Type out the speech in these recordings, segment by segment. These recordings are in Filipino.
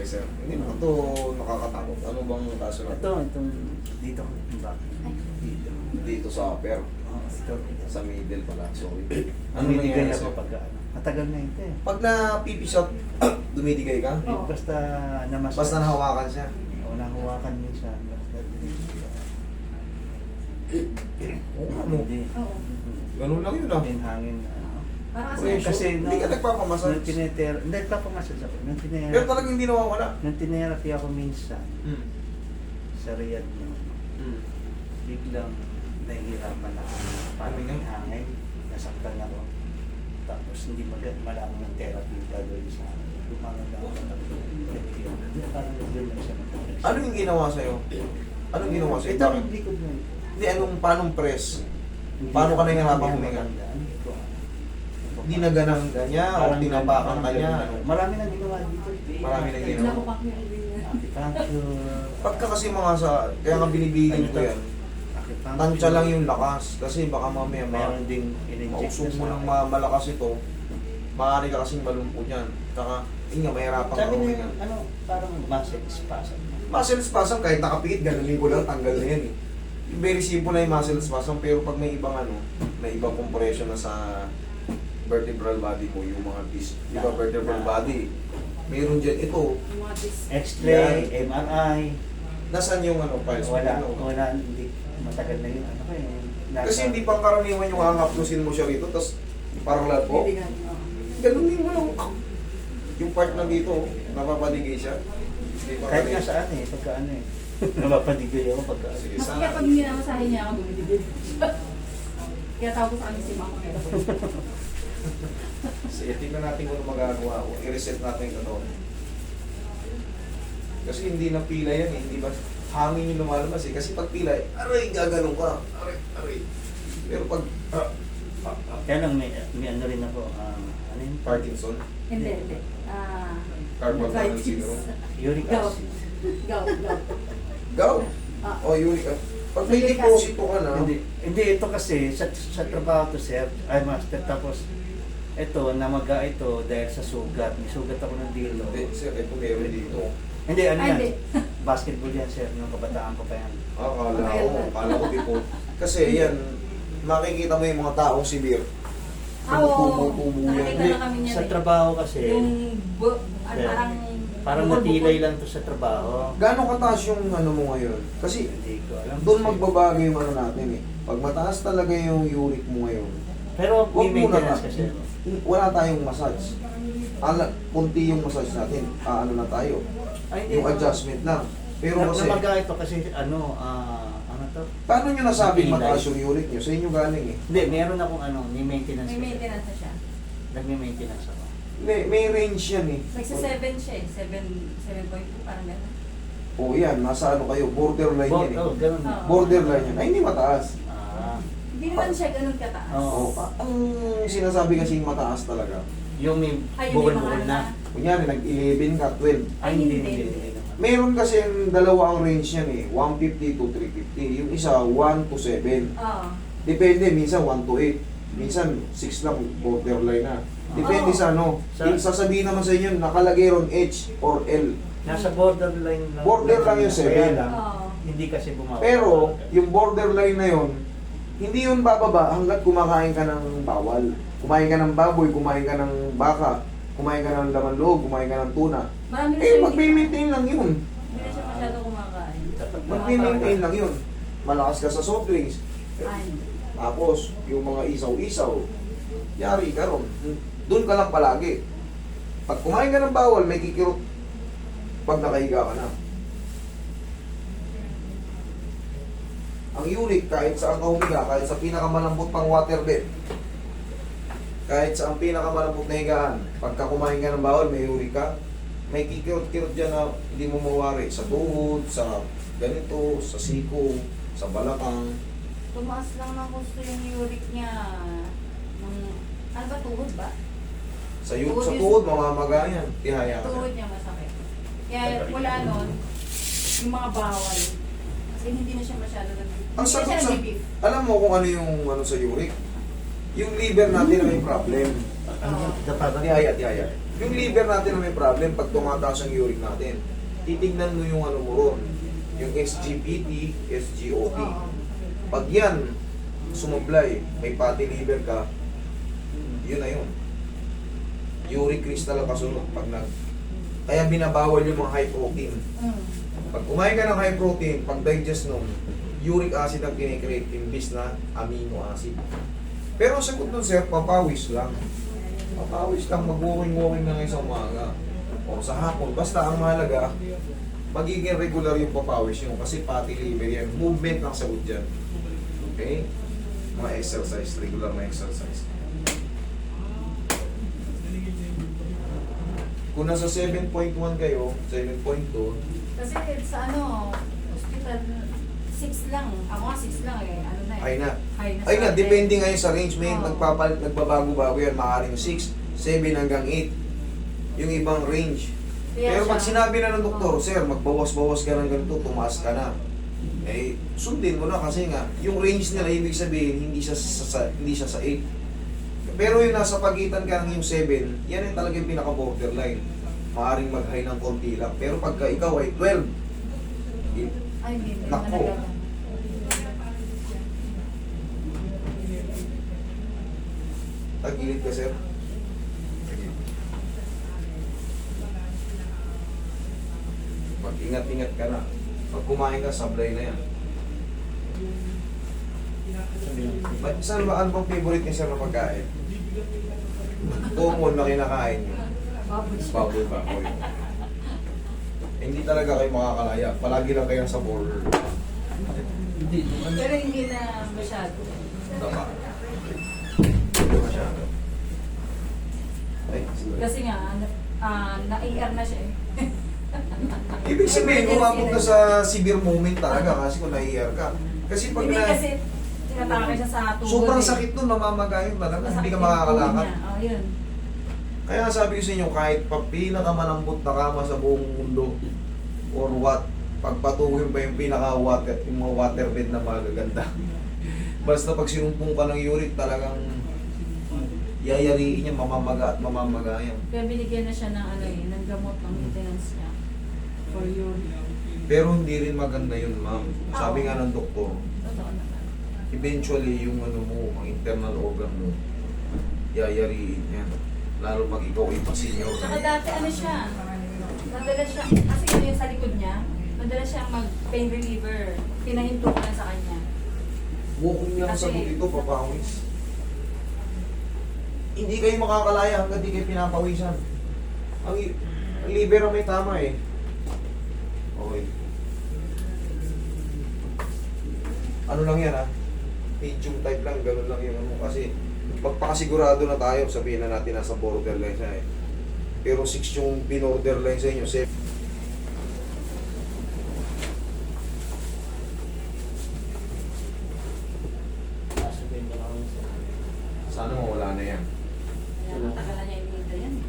Okay, sir. Hindi naman ito nakakatakot. Ano bang kaso na Ito, itong dito ko yung back. Dito. Dito sa upper, Oh, ito. sa middle pala. Sorry. Ano nangyayari ako sa'yo? pag ano? Matagal na ito eh. Pag na pipi shot, dumidigay ka? Eh, Oo. Basta namas. Basta nahawakan siya. O nahawakan minsan. Basta Oo, ano? Oo. Ganun lang yun ah. Hangin na ano. Parang Uy, kasi, hindi ka nung- nagpapamassage? Nung tineter, hindi nagpapamassage ako. Nung Pero tineter, talagang hindi nawawala. nung tinerapy ako minsan Hmm. sa Riyadh mo, Hmm. biglang nahihirapan ako. Parang may hangin, nasaktan ako. Tapos hindi mag malaman ng therapy yung gagawin sa akin. Lumangan ako Parang lang siya. Ano yung ginawa sa'yo? Anong ginawa sa'yo? Ito, Bakit? hindi ko na. Hindi, anong, paanong press? Paano ka na- nahihirapang hindi huminga? Hindi ko alam. Hindi na ganang kanya o Parang tinapakan ka niya? Ano? Marami na ginawa dito. Marami na ginawa. nakupak niya. Acupuncture. Pagka kasi mga sa, kaya nga binibilin ko yan, tansya lang yung lakas. Kasi baka mamaya ma Meron ding in-inject mausog mo ng malakas ito, maaari ka kasing malumpo yan. Saka, yun nga, mahirapan ka Sabi huminga. yung, ano, parang muscle spasm. Muscle spasm, kahit nakapikit, ganunin ko lang, tanggal na yan eh. Very simple na yung muscle spasm, pero pag may ibang ano, may ibang compression na sa vertebral body mo, yung mga disc, di ba vertebral body, meron dyan, ito. X-ray, MRI, nasan yung ano, files mo? wala, Ano? wala, hindi, matagal na yun, ano ko eh. nasa- Kasi hindi pang karaniwan yung hangaplusin mo siya rito, tapos parang lahat po. Bibigan. oo. Ganunin mo yung, yung part na dito, napapaligay siya. Hindi pa Kahit nga saan eh, pagka ano eh. Napapadigay ako pagka ano. Sige, Mas sana. kaya pag minamasahe niya ako, dumidibid. Kaya tawag ko sa kanya si Mama. Sige, tingnan natin kung ano magagawa ko. I-reset natin yung katawan. Kasi hindi na pila yan eh. Hindi ba hangin yung lumalabas eh. Kasi pag pila aray, gaganong ka. Aray, aray. Pero pag ah, ah, ah, Kaya lang may, may ano rin ako, ah, ano yun? Parkinson, Hindi, hindi. Ah... carpal tunnel syndrome, Uric Gout. acid. Gout, gout. gout, Ah. o uric acid. Pag may Uric acid. deposito ka na, Hindi, hindi ito kasi sa, sa trabaho to sir, ay master tapos ito namaga ito dahil sa sugat. May sugat ako ng dilo. hindi, sir, ito meron dito. Hindi, ano Ay, yan? hindi. Basketball yan sir, nung kabataan ko pa yan. Ah, Akala Matagal ko, na. akala ko tipo. Kasi yan, makikita mo yung mga taong severe. Ah, oo. Tumutubo yan. Na kami niyan sa eh. trabaho kasi, Yung... Bu- ah, Sir, parang... parang natilay lang to sa trabaho. Gano'ng kataas yung ano mo ngayon? Kasi Hindi ko alam. doon magbabago yung ano natin eh. Pag mataas talaga yung uric mo ngayon, Pero may Huwag muna maintenance ka. kasi. wala tayong massage. Ala, kunti yung massage natin. Ah, ano na tayo. Ay, hindi. Yung adjustment lang. Pero Na- kasi, Namaga ito kasi ano, ah, ano to? paano nyo nasabing Natilay. mataas yung uric nyo? Sa inyo galing eh. Hindi, meron akong ano, may maintenance. May kasi. maintenance na siya. Nagme-maintenance ako. May, may range yan eh. Nagsa-7 siya eh. 7, 7.2 parang gano'n. O yan, nasa ano kayo, borderline Bo- yan eh. oh, ganun. Oo. Borderline yan. Ay, hindi mataas. Ah, Hindi naman siya ganun kataas. Oo. Oh, ang sinasabi kasing mataas talaga. yung may Ay, hindi bukol-bukol mahal na. Kunyari, nag-11 ka, 12. Ay, hindi, hindi, hindi. Meron kasi dalawa ang range yan eh. 150 to 350. Yung isa, 1 to 7. Oo. Depende, minsan 1 to 8. Minsan 6 lang, borderline na. Depende Oo. sa ano. Sa- Yung sasabihin naman sa inyo, nakalagay ron H or L. Nasa borderline lang. Border lang yung Kaya seven. lang, Oo. Hindi kasi bumaba. Pero, yung borderline na yon hindi yun bababa hanggat kumakain ka ng bawal. Kumain ka ng baboy, kumain ka ng baka, kumain ka ng laman loob, kumain ka ng tuna. Marami na Eh, siya mag-maintain lang yun. Hindi na siya masyado kumakain. Mag-maintain lang yun. Malakas ka sa soft drinks. Ay. Tapos, yung mga isaw-isaw, yari ka ron. Doon ka lang palagi. Pag kumain ka ng bawal, may kikirot pag nakahiga ka na. Ang uric, kahit saan ka humiga, kahit sa pinakamalambot pang waterbed, kahit sa ang pinakamalambot na higaan, pagka kumain ka ng bawal, may uric ka, may kikirot-kirot dyan na hindi mo mawari sa tuhod, sa ganito, sa siko, sa balakang, Tumaas lang ng gusto yung uric niya. Ng, ano ba, tuhod ba? Sa, yu- Tuhod sa tuhod, mamamaga yan. Tihaya ka. Tuhod niya masakit. Kaya wala nun, yung mga bawal. Kasi hindi na siya masyado nag Ang sagot sa... nag-beef. Alam mo kung ano yung ano sa uric? Yung liver natin na may problem. Ano? Dapat Tihaya, tihaya. Yung liver natin na may problem pag tumataas ang uric natin. Titignan mo yung ano mo ron. Yung SGPT, SGOT. Pag yan, sumublay, may fatty liver ka, yun na yun. Uric crystal ang kasunod pag nag... Kaya binabawal yung mga high protein. Mm. Pag kumain ka ng high protein, pag digest nun, uric acid ang kinikreate imbis na amino acid. Pero ang sagot nun sir, papawis lang. Papawis lang, mag-walking-walking na ngayon sa umaga. O sa hapon, basta ang mahalaga, magiging regular yung papawis nyo kasi fatty liver yan. Movement ang sagot dyan. Okay? Mga exercise, regular na exercise. Kung nasa 7.1 kayo, 7.2, Kasi sa ano, hospital, 6 lang. Ako nga 6 lang eh. Ano na eh. ay na. High na Ay atin. depende ngayon sa range. May Oo. nagpapalit, nagbabago-bago yan. Maaaring 6, 7 hanggang 8. Yung ibang range. Kaya Pero pag siya- sinabi na ng doktor, sir, magbawas-bawas ka ng ganito, tumaas ka na. Eh, sundin mo na kasi nga, yung range nila, ibig sabihin, hindi siya sa, sa- hindi siya sa 8. Pero yung nasa pagitan ka ng yung 7, yan yung talaga yung pinaka-borderline. Maaring mag-high ng konti lang. Pero pagka ikaw ay 12, i- Ay, hindi. Nako. Tagilid ka, sir. Mag-ingat-ingat ka na. Pag kumain ka, sablay na yan. Saan ba, ano bang favorite niya sir na pagkain? Common na kinakain niyo. Baboy siya. Baboy, baboy. Hindi talaga kayo makakalaya. Palagi lang kayo sa border. Pero hindi na masyado. Tama. Hindi masyado. Ay. Kasi nga, ah, na-AR na siya eh. Ibig sabihin, umabot ka sa severe moment talaga kasi kung nai-ER ka. Kasi pag Hindi na, kasi tinatake siya sa tuhod sobrang eh. sakit nun, namamagayon talaga, hindi ka makakalakad. Oh, yun. Kaya sabi ko sa inyo, kahit pa pinakamalambot na kama sa buong mundo, or what, pagpatuhin pa yung pinaka-water, yung mga waterbed na magaganda. Basta pag sinumpong ka ng uric, talagang yayariin niya, mamamaga at mamamagayan. Kaya binigyan na siya ng ano eh, ng gamot ng maintenance niya. For you. Pero hindi rin maganda yun, ma'am. Sabi nga ng doktor, Totoo naman. eventually yung ano mo, ang internal organ mo, yayariin yan. Lalo pag ikaw ay pa-senior. Tsaka dati ano siya, madalas siya, kasi yun yung sa likod niya, madalas siyang mag-pain reliever. Pinahinto ko na sa kanya. Walking niya Kasi- sagot ito, papawis. Hindi kayo makakalaya hanggang di kayo pinapawisan. Ang, ang liver ang may tama eh. Okay. Ano lang yan ha? Medium type lang, ganun lang yung ano. Kasi pagpakasigurado na tayo, sabihin na natin nasa borderline siya eh. Pero 6 yung binorderline sa inyo, 7. Sasabihin ko lang sa Sana mawala na yan. Kaya matagal na niya inihintay yan. eh.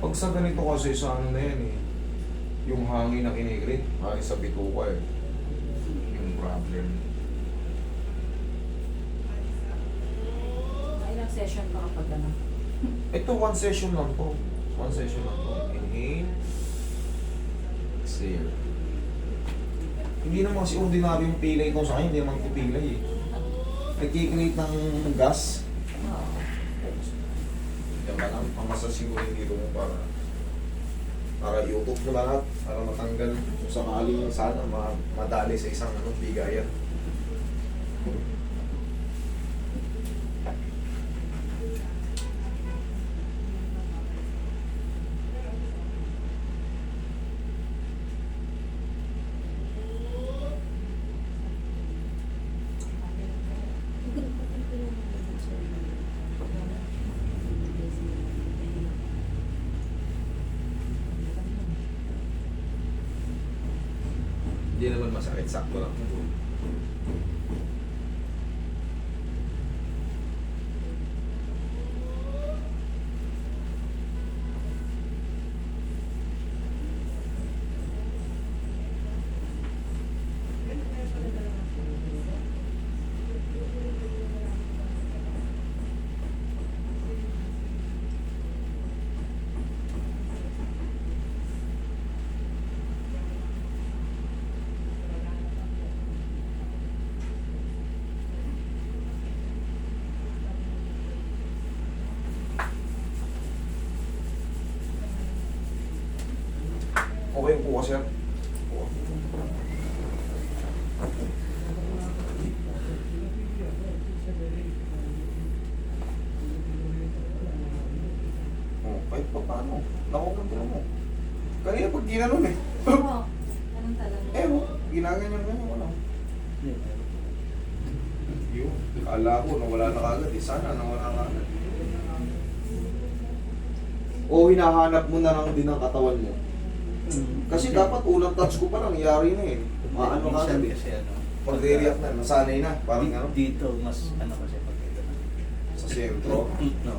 Pag sa ganito kasi sa ano na yan eh, yung hangin na kinikrit, ay sa bituka eh. Yung problem. Ilang session pa kapag ano. Ito one session lang to. One session lang to. Inhale. Exhale. Hindi naman kasi ordinary yung pilay ko sa akin, hindi naman pipilay eh. Nagkikreate ng gas. Oo. Yan ba lang, pamasasin ko rin dito mo para para i-utot mo lahat, para matanggal kung sakaling sana ma madali sa isang ano, bigayan. Hindi naman masakit, sakto lang. Upo ka, sir. Upo. Oh, kahit pa paano. Nakukontrol mo. Kanina pag ginanon eh. Oo. Ganun talaga. Eh, oh, ginaganyan ganyan wala. Yun. Kala ko nawala na kagad eh. Sana na kagad. O hinahanap mo na lang din ang katawan mo. Kasi dapat unang touch ko pa lang, yari na eh. Maano ka eh. kasi ano. Pag-react na, nasanay na. Parang ano, Dito, mas ano kasi pag ito na. sa sentro. No,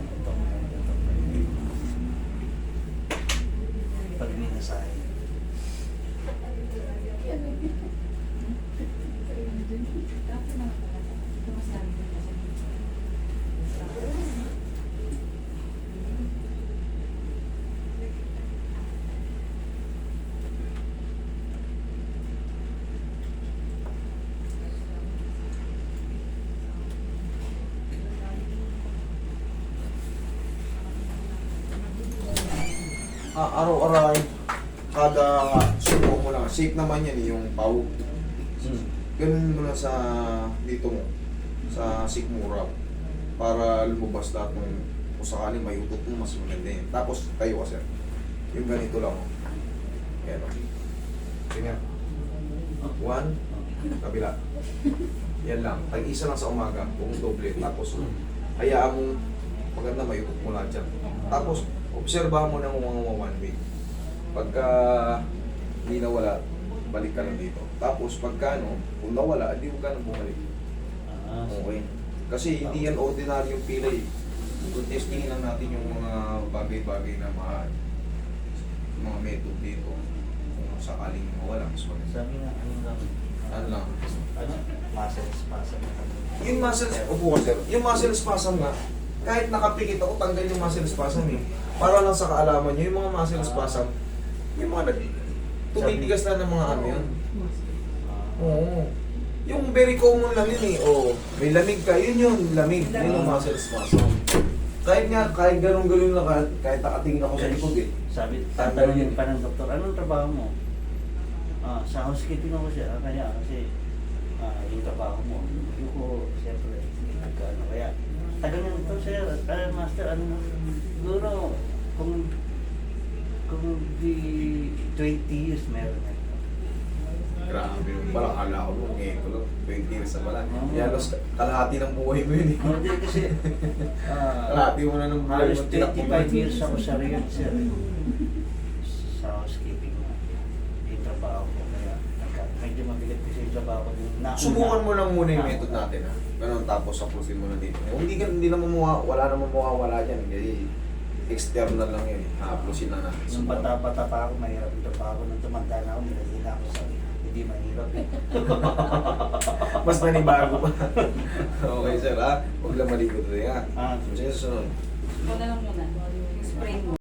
Ah, araw-araw, kada sumo mo lang. Safe naman yan eh, yung pau. Hmm. Ganun mo lang sa dito mo, sa sikmura. Para lumabas lahat ng kung sakaling may utot mo, mas maganda yun. Tapos tayo ka sir. Yung ganito lang. oh. Yan. Tingnan. One, kabila. Yan lang. Tag-isa lang sa umaga. Kung doble. Tapos hayaan mo maganda may utot mo lahat dyan. Tapos obserbahan mo ng mga one week. Pagka hindi nawala, balik ka lang dito. Tapos pagka ano, kung nawala, hindi mo ka nang bumalik. Ah, Okay. Kasi hindi yan ordinary yung pilay. Kung testingin lang natin yung mga bagay-bagay na mga mga method dito. Kung sakaling mawala, mas maganda. Sabi nga, ano lang, Ano lang? ano, muscle spasm. Yung muscle, upo ka sir, yung muscle spasm nga, kahit nakapikit ako, tanggal yung muscle spasm eh. Para lang sa kaalaman nyo, yung mga muscle spasm, yung mga nag, tumitigas lang ng mga ano yun. Oo. Yung very common lang yun eh. Oo. May lamig ka, yun yung lamig. Yun yung muscle spasm. Kahit nga, kahit ganun-ganun lang ka, kahit nakatingin ako sa likod eh. Sabi, tatanungin pa ng doktor, anong trabaho mo? Ah, sa housekeeping ako siya, Ah, kaya kasi ah, yung trabaho mo. Yung ko, siyempre, nagkaano, kaya tagal na ito, ah, master, ano siguro, kung kung di 20 years meron na. Grabe yung pala, kala ko mo, ngayon lang, 20 years na pala. Oo. Kaya halos kalahati ng buhay mo yun eh. Hindi kasi, ah, Kalahati mo na ng buhay halos mo. 25 years ako sa Riyadh, sir. Sa housekeeping na. Yung trabaho ko, kaya nagka- medyo mabigat kasi yung trabaho ko. din. Na, Subukan mo lang muna yung na- method natin ha. Ganun, tapos sapusin mo na dito. Kung hindi, ka, hindi naman mawa, wala naman mawawala dyan. Kasi external lang yun eh. Haplosin na natin. Nung bata-bata pa ako, mahirap yung trabaho. Nung tumanda na ako, nilagay na ako sa hindi mahirap eh. Mas nanibago pa. okay sir ha. Huwag lang malikot rin ha. Ah, Sige, susunod. Ikaw na lang muna. Spray mo.